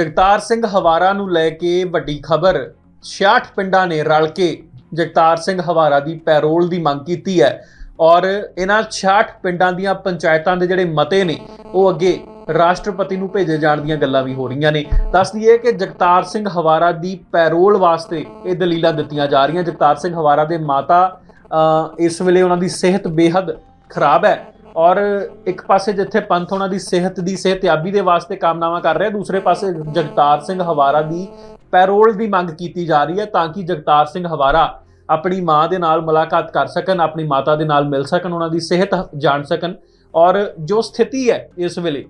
ਜਗਤਾਰ ਸਿੰਘ ਹਵਾਰਾ ਨੂੰ ਲੈ ਕੇ ਵੱਡੀ ਖਬਰ। 66 ਪਿੰਡਾਂ ਨੇ ਰਲ ਕੇ ਜਗਤਾਰ ਸਿੰਘ ਹਵਾਰਾ ਦੀ ਪੈਰੋਲ ਦੀ ਮੰਗ ਕੀਤੀ ਹੈ ਔਰ ਇਹਨਾਂ 66 ਪਿੰਡਾਂ ਦੀਆਂ ਪੰਚਾਇਤਾਂ ਦੇ ਜਿਹੜੇ ਮਤੇ ਨੇ ਉਹ ਅੱਗੇ ਰਾਸ਼ਟਰਪਤੀ ਨੂੰ ਭੇਜੇ ਜਾਣ ਦੀਆਂ ਗੱਲਾਂ ਵੀ ਹੋ ਰਹੀਆਂ ਨੇ। ਦੱਸ ਦਈਏ ਕਿ ਜਗਤਾਰ ਸਿੰਘ ਹਵਾਰਾ ਦੀ ਪੈਰੋਲ ਵਾਸਤੇ ਇਹ ਦਲੀਲਾਂ ਦਿੱਤੀਆਂ ਜਾ ਰਹੀਆਂ। ਜਗਤਾਰ ਸਿੰਘ ਹਵਾਰਾ ਦੇ ਮਾਤਾ ਅ, ਇਸ ਵੇਲੇ ਉਹਨਾਂ ਦੀ ਸਿਹਤ ਬੇहद ਖਰਾਬ ਹੈ। ਔਰ ਇੱਕ ਪਾਸੇ ਜਿੱਥੇ ਪੰਥ ਉਹਨਾਂ ਦੀ ਸਿਹਤ ਦੀ ਸਿਹਤਯਾਬੀ ਦੇ ਵਾਸਤੇ ਕਾਮਨਾਵਾਂ ਕਰ ਰਿਹਾ, ਦੂਸਰੇ ਪਾਸੇ ਜਗਤਾਰ ਸਿੰਘ ਹਵਾਰਾ ਦੀ ਪੈਰੋਲ ਦੀ ਮੰਗ ਕੀਤੀ ਜਾ ਰਹੀ ਹੈ ਤਾਂ ਕਿ ਜਗਤਾਰ ਸਿੰਘ ਹਵਾਰਾ ਆਪਣੀ ਮਾਂ ਦੇ ਨਾਲ ਮੁਲਾਕਾਤ ਕਰ ਸਕਣ, ਆਪਣੀ ਮਾਤਾ ਦੇ ਨਾਲ ਮਿਲ ਸਕਣ, ਉਹਨਾਂ ਦੀ ਸਿਹਤ ਜਾਣ ਸਕਣ। ਔਰ ਜੋ ਸਥਿਤੀ ਹੈ ਇਸ ਵੇਲੇ,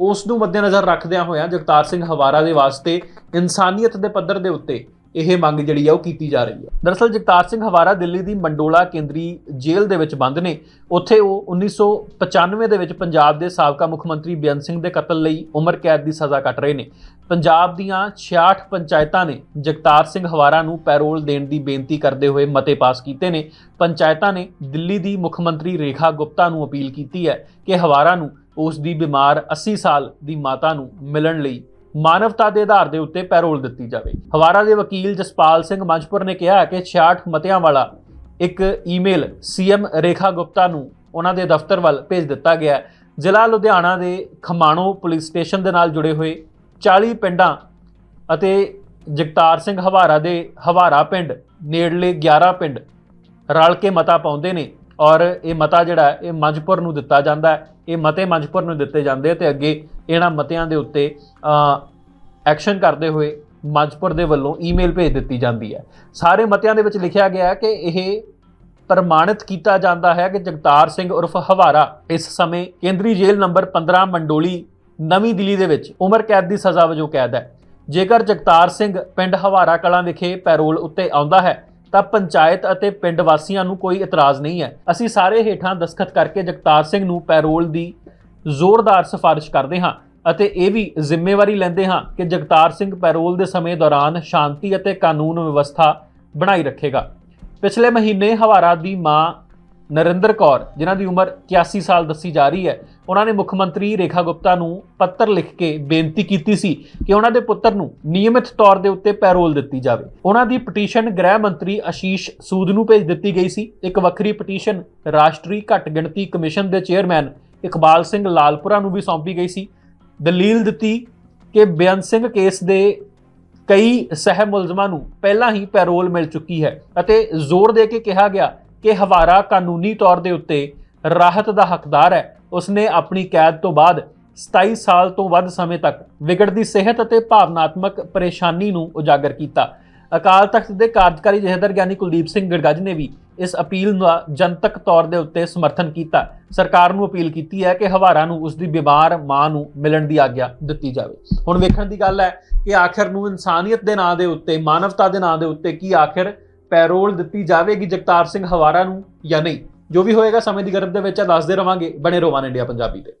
ਉਸ ਨੂੰ ਮੱਦੇਨਜ਼ਰ ਰੱਖਦਿਆਂ ਹੋਇਆਂ ਜਗਤਾਰ ਸਿੰਘ ਹਵਾਰਾ ਦੇ ਵਾਸਤੇ ਇਨਸਾਨੀਅਤ ਦੇ ਪੱਧਰ ਦੇ ਉੱਤੇ ਇਹ ਮੰਗ ਜਿਹੜੀ ਹੈ ਉਹ ਕੀਤੀ ਜਾ ਰਹੀ ਹੈ ਦਰਅਸਲ ਜਗਤਾਰ ਸਿੰਘ ਹਵਾਰਾ ਦਿੱਲੀ ਦੀ ਮੰਡੋਲਾ ਕੇਂਦਰੀ ਜੇਲ੍ਹ ਦੇ ਵਿੱਚ ਬੰਦ ਨੇ। ਉੱਥੇ ਉਹ 1995 ਦੇ ਵਿੱਚ ਪੰਜਾਬ ਦੇ ਸਾਬਕਾ ਮੁੱਖ ਮੰਤਰੀ ਬੇਅੰਤ ਸਿੰਘ ਦੇ ਕਤਲ ਲਈ ਉਮਰ ਕੈਦ ਦੀ ਸਜ਼ਾ ਕੱਟ ਰਹੇ ਨੇ। ਪੰਜਾਬ ਦੀਆਂ 66 ਪੰਚਾਇਤਾਂ ਨੇ ਜਗਤਾਰ ਸਿੰਘ ਹਵਾਰਾ ਨੂੰ ਪੈਰੋਲ ਦੇਣ ਦੀ ਬੇਨਤੀ ਕਰਦੇ ਹੋਏ ਮਤੇ ਪਾਸ ਕੀਤੇ ਨੇ। ਪੰਚਾਇਤਾਂ ਨੇ ਦਿੱਲੀ ਦੀ ਮੁੱਖ ਮੰਤਰੀ ਰੇਖਾ ਗੁਪਤਾ ਨੂੰ ਅਪੀਲ ਕੀਤੀ ਹੈ ਕਿ ਹਵਾਰਾ ਨੂੰ ਉਸ ਦੀ ਬਿਮਾਰ 80 ਸਾਲ ਦੀ ਮਾਤਾ ਨੂੰ ਮਿਲਣ ਲਈ ਮਾਨਵਤਾ ਦੇ ਆਧਾਰ ਦੇ ਉੱਤੇ ਪੈਰੋਲ ਦਿੱਤੀ ਜਾਵੇ। ਹਵਾਰਾ ਦੇ ਵਕੀਲ ਜਸਪਾਲ ਸਿੰਘ ਮੰਜਪੁਰ ਨੇ ਕਿਹਾ ਕਿ 66 ਮਤਿਆਂ ਵਾਲਾ ਇੱਕ ਈਮੇਲ ਸੀਐਮ ਰੇਖਾ ਗੁਪਤਾ ਨੂੰ ਉਹਨਾਂ ਦੇ ਦਫ਼ਤਰ ਵੱਲ ਭੇਜ ਦਿੱਤਾ ਗਿਆ ਜ਼ਿਲ੍ਹਾ ਲੁਧਿਆਣਾ ਦੇ ਖਮਾਣੋ ਪੁਲਿਸ ਸਟੇਸ਼ਨ ਦੇ ਨਾਲ ਜੁੜੇ ਹੋਏ 40 ਪਿੰਡਾਂ ਅਤੇ ਜਗਤਾਰ ਸਿੰਘ ਹਵਾਰਾ ਦੇ ਹਵਾਰਾ ਪਿੰਡ, ਨੇੜਲੇ 11 ਪਿੰਡ ਰਲ ਕੇ ਮਤਾ ਪਾਉਂਦੇ ਨੇ। ਔਰ ਇਹ ਮਤਾ ਜਿਹੜਾ ਇਹ ਮੰਜਪੁਰ ਨੂੰ ਦਿੱਤਾ ਜਾਂਦਾ ਹੈ। ਇਹ ਮਤੇ ਮੰਜਪੁਰ ਨੂੰ ਦਿੱਤੇ ਜਾਂਦੇ ਆ ਤੇ ਅੱਗੇ ਇਹਨਾਂ ਮਤਿਆਂ ਦੇ ਉੱਤੇ ਐਕਸ਼ਨ ਕਰਦੇ ਹੋਏ ਮੰਜਪੁਰ ਦੇ ਵੱਲੋਂ ਈਮੇਲ ਭੇਜ ਦਿੱਤੀ ਜਾਂਦੀ ਹੈ। ਸਾਰੇ ਮਤਿਆਂ ਦੇ ਵਿੱਚ ਲਿਖਿਆ ਗਿਆ ਹੈ ਕਿ ਇਹ ਪ੍ਰਮਾਣਿਤ ਕੀਤਾ ਜਾਂਦਾ ਹੈ ਕਿ ਜਗਤਾਰ ਸਿੰਘ ਉਰਫ ਹਵਾਰਾ ਇਸ ਸਮੇਂ ਕੇਂਦਰੀ ਜੇਲ੍ਹ ਨੰਬਰ 15 ਮੰਡੋਲੀ, ਨਵੀਂ ਦਿੱਲੀ ਦੇ ਵਿੱਚ ਉਮਰ ਕੈਦ ਦੀ ਸਜ਼ਾ ਵਜੋਂ ਕੈਦ ਹੈ। ਜੇਕਰ ਜਗਤਾਰ ਸਿੰਘ ਪਿੰਡ ਹਵਾਰਾ ਕਲਾਂ ਵਿਖੇ ਪੈਰੋਲ ਉੱਤੇ ਆਉਂਦਾ ਹੈ ਤਾਂ ਪੰਚਾਇਤ ਅਤੇ ਪਿੰਡ ਵਾਸੀਆਂ ਨੂੰ ਕੋਈ ਇਤਰਾਜ਼ ਨਹੀਂ ਹੈ। ਅਸੀਂ ਸਾਰੇ ਹੇਠਾਂ ਦਸਖਤ ਕਰਕੇ ਜਗਤਾਰ ਸਿੰਘ ਨੂੰ ਪੈਰੋਲ ਦੀ ਜ਼ੋਰਦਾਰ ਸਿਫਾਰਿਸ਼ ਕਰਦੇ ਹਾਂ ਅਤੇ ਇਹ ਵੀ ਜ਼ਿੰਮੇਵਾਰੀ ਲੈਂਦੇ ਹਾਂ ਕਿ ਜਗਤਾਰ ਸਿੰਘ ਪੈਰੋਲ ਦੇ ਸਮੇਂ ਦੌਰਾਨ ਸ਼ਾਂਤੀ ਅਤੇ ਕਾਨੂੰਨ ਵਿਵਸਥਾ ਬਣਾਈ ਰੱਖੇਗਾ। ਪਿਛਲੇ ਮਹੀਨੇ ਹਵਾਰਾ ਦੀ ਮਾਂ ਨਰਿੰਦਰ ਕੌਰ, ਜਿਨ੍ਹਾਂ ਦੀ ਉਮਰ 81 ਸਾਲ ਦੱਸੀ ਜਾ ਰਹੀ ਹੈ, ਉਹਨਾਂ ਨੇ ਮੁੱਖ ਮੰਤਰੀ ਰੇਖਾ ਗੁਪਤਾ ਨੂੰ ਪੱਤਰ ਲਿਖ ਕੇ ਬੇਨਤੀ ਕੀਤੀ ਸੀ ਕਿ ਉਹਨਾਂ ਦੇ ਪੁੱਤਰ ਨੂੰ ਨਿਯਮਿਤ ਤੌਰ ਦੇ ਉੱਤੇ ਪੈਰੋਲ ਦਿੱਤੀ ਜਾਵੇ। ਉਹਨਾਂ ਦੀ ਪਟੀਸ਼ਨ ਗ੍ਰਹਿ ਮੰਤਰੀ ਆਸ਼ੀਸ਼ ਸੂਦ ਨੂੰ ਭੇਜ ਦਿੱਤੀ ਗਈ ਸੀ। ਇੱਕ ਵੱਖਰੀ ਪਟੀਸ਼ਨ ਰਾਸ਼ਟਰੀ ਘੱਟ ਗਿਣਤੀ ਕਮਿਸ਼ਨ ਦੇ ਚੇਅਰਮੈਨ ਇਕਬਾਲ ਸਿੰਘ ਲਾਲਪੁਰਾ ਨੂੰ ਵੀ ਸੌਂਪੀ ਗਈ ਸੀ। ਦਲੀਲ ਦਿੱਤੀ ਕਿ ਬੇਅੰਤ ਸਿੰਘ ਕੇਸ ਦੇ ਕਈ ਸਹਿ ਮੁਲਜ਼ਮਾਂ ਨੂੰ ਪਹਿਲਾਂ ਹੀ ਪੈਰੋਲ ਮਿਲ ਚੁੱਕੀ ਹੈ ਅਤੇ ਜ਼ੋਰ ਦੇ ਕੇ ਕਿਹਾ ਗਿਆ ਕਿ ਹਵਾਰਾ ਕਾਨੂੰਨੀ ਤੌਰ ਦੇ ਉੱਤੇ ਰਾਹਤ ਦਾ ਹੱਕਦਾਰ ਹੈ। ਉਸਨੇ ਆਪਣੀ ਕੈਦ ਤੋਂ ਬਾਅਦ 27 ਸਾਲ ਤੋਂ ਵੱਧ ਸਮੇਂ ਤੱਕ ਵਿਗੜਦੀ ਸਿਹਤ ਅਤੇ ਭਾਵਨਾਤਮਕ ਪਰੇਸ਼ਾਨੀ ਨੂੰ ਉਜਾਗਰ ਕੀਤਾ। ਅਕਾਲ ਤਖਤ ਦੇ ਕਾਰਜਕਾਰੀ ਜਥੇਦਾਰ ਗਿਆਨੀ ਕੁਲਦੀਪ ਸਿੰਘ ਗੜਗੱਜ ਨੇ ਵੀ ਇਸ ਅਪੀਲ ਦਾ ਜਨਤਕ ਤੌਰ ਦੇ ਉੱਤੇ ਸਮਰਥਨ ਕੀਤਾ। ਸਰਕਾਰ ਨੂੰ ਅਪੀਲ ਕੀਤੀ ਹੈ ਕਿ ਹਵਾਰਾ ਨੂੰ ਉਸ ਦੀ ਬਿਮਾਰ ਮਾਂ ਨੂੰ ਮਿਲਣ ਦੀ ਆਗਿਆ ਦਿੱਤੀ ਜਾਵੇ। ਹੁਣ ਵੇਖਣ ਦੀ ਗੱਲ ਹੈ ਕਿ ਆਖਿਰ ਨੂੰ ਇਨਸਾਨੀਅਤ ਦੇ ਨਾਂ ਦੇ ਉੱਤੇ, ਮਾਨਵਤਾ ਦੇ ਨਾਂ ਦੇ ਉੱਤੇ ਕੀ ਆਖਿਰ ਪੈਰੋਲ ਦਿੱਤੀ ਜਾਵੇਗੀ ਜਗਤਾਰ ਸਿੰਘ ਹਵਾਰਾ ਨੂੰ ਜਾਂ ਨਹੀਂ? ਜੋ ਵੀ ਹੋਏਗਾ, ਸਮੇਂ ਦੀ ਗਰਭ ਦੇ ਵਿੱਚ ਦੱਸਦੇ ਰਵਾਂਗੇ। ਬਣੇ ਰੋਵਾਨ ਇੰਡੀਆ ਪੰਜਾਬੀ ਤੇ।